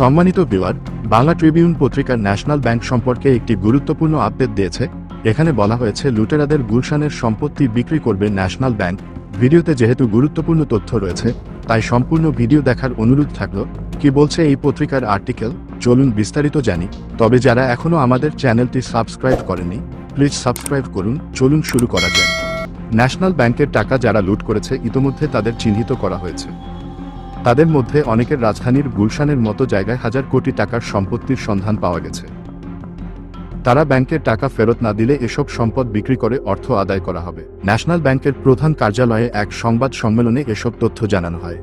সম্মানিত beware Bangla Tribune পত্রিকার national bank সম্পর্কে একটি গুরুত্বপূর্ণ আপডেট দিয়েছে। এখানে বলা হয়েছে, লুটেরাদের গুলশানের সম্পত্তি বিক্রি করবে ন্যাশনাল ব্যাংক। ভিডিওতে যেহেতু গুরুত্বপূর্ণ তথ্য রয়েছে, তাই সম্পূর্ণ ভিডিও দেখার অনুরোধ থাকল, কি বলছে এই পত্রিকার আর্টিকেল, চলুন বিস্তারিত জানি। তবে যারা এখনও আমাদের চ্যানেলটি সাবস্ক্রাইব করেনি প্লিজ সাবস্ক্রাইব করুন, চলুন শুরু করা যায় ন্যাশনাল ব্যাংকের টাকা যারা লুট করেছে, ইতোমধ্যে তাদের চিহ্নিত করা হয়েছে। তাদের মধ্যে অনেকের রাজধানীর গুলশানের মতো জায়গায় হাজার কোটি টাকার সম্পত্তির সন্ধান পাওয়া গেছে। তারা ব্যাংকের টাকা ফেরত না দিলে এসব সম্পদ বিক্রি করে অর্থ আদায় করা হবে। ন্যাশনাল ব্যাংকের প্রধান কার্যালয়ে এক সংবাদ সম্মেলনে এসব তথ্য জানানো হয়।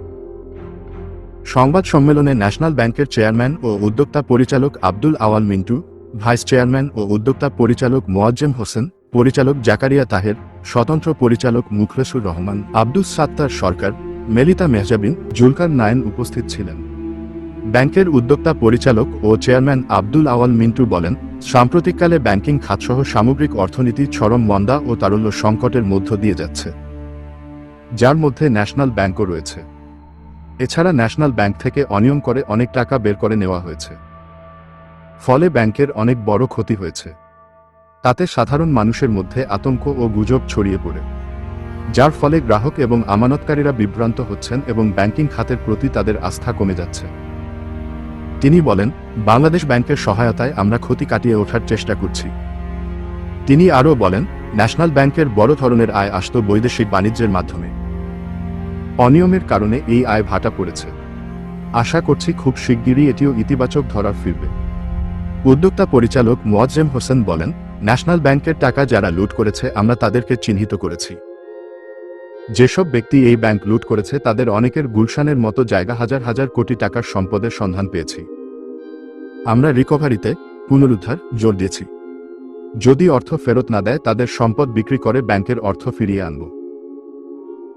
সংবাদ সম্মেলনে ন্যাশনাল ব্যাংকের চেয়ারম্যান ও উদ্যোক্তা পরিচালক আব্দুল আওয়াল মিন্টু, ভাইস চেয়ারম্যান ও উদ্যোক্তা পরিচালক মোয়াজ্জেম হোসেন, পরিচালক জাকারিয়া তাহের, স্বতন্ত্র পরিচালক মুখলেসুর রহমান, আব্দুস সাত্তার সরকার মেলিতা মেহজাবিন জুলকার নায়েন উপস্থিত ছিলেন। ব্যাংকের উদ্যোক্তা পরিচালক ও চেয়ারম্যান আব্দুল আওয়াল মিন্টু বলেন, সাম্প্রতিককালে ব্যাংকিং খাতসহ সামগ্রিক অর্থনীতি চরম মন্দা ও তারল্য সংকটের মধ্য দিয়ে যাচ্ছে, যার মধ্যে ন্যাশনাল ব্যাংকও রয়েছে। এছাড়া ন্যাশনাল ব্যাংক থেকে অনিয়ম করে অনেক টাকা বের করে নেওয়া হয়েছে। ফলে ব্যাংকের অনেক বড় ক্ষতি হয়েছে। তাতে সাধারণ মানুষের মধ্যে আতঙ্ক ও গুজব ছড়িয়ে পড়ে। যার ফলে গ্রাহক এবং আমানতকারীরা বিভ্রান্ত হচ্ছেন এবং ব্যাংকিং খাতের প্রতি তাদের আস্থা কমে যাচ্ছে। তিনি বলেন, বাংলাদেশ ব্যাংকের সহায়তায় আমরা ক্ষতি কাটিয়ে ওঠার চেষ্টা করছি। তিনি আরও বলেন, ন্যাশনাল ব্যাংকের বড় ধরনের আয় আসত বৈদেশিক বাণিজ্যের মাধ্যমে। অনিয়মের কারণে এই আয় ভাটা পড়েছে। আশা করছি খুব শিগগিরই এটিও ইতিবাচক ধরা ফিরবে। উদ্যোক্তা পরিচালক মোয়াজ্জেম হোসেন বলেন, ন্যাশনাল ব্যাংকের টাকা যারা লুট করেছে, আমরা তাদেরকে চিহ্নিত করেছি। যেসব ব্যক্তি এই ব্যাংক লুট করেছে, তাদের অনেকের গুলশানের মতো জায়গা হাজার হাজার কোটি টাকার সম্পদের সন্ধান পেয়েছি। আমরা রিকভারিতে পুনরুদ্ধার জোর দিয়েছি। যদি অর্থ ফেরত না দেয়, তাদের সম্পদ বিক্রি করে ব্যাংকের অর্থ ফিরিয়ে আনব।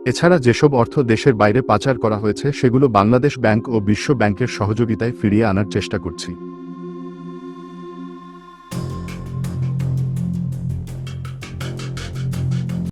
এছাড়া যেসব অর্থ দেশের বাইরে পাচার করা হয়েছে, সেগুলো বাংলাদেশ ব্যাংক ও বিশ্ব ব্যাংকের সহযোগিতায় ফিরিয়ে আনার চেষ্টা করছি।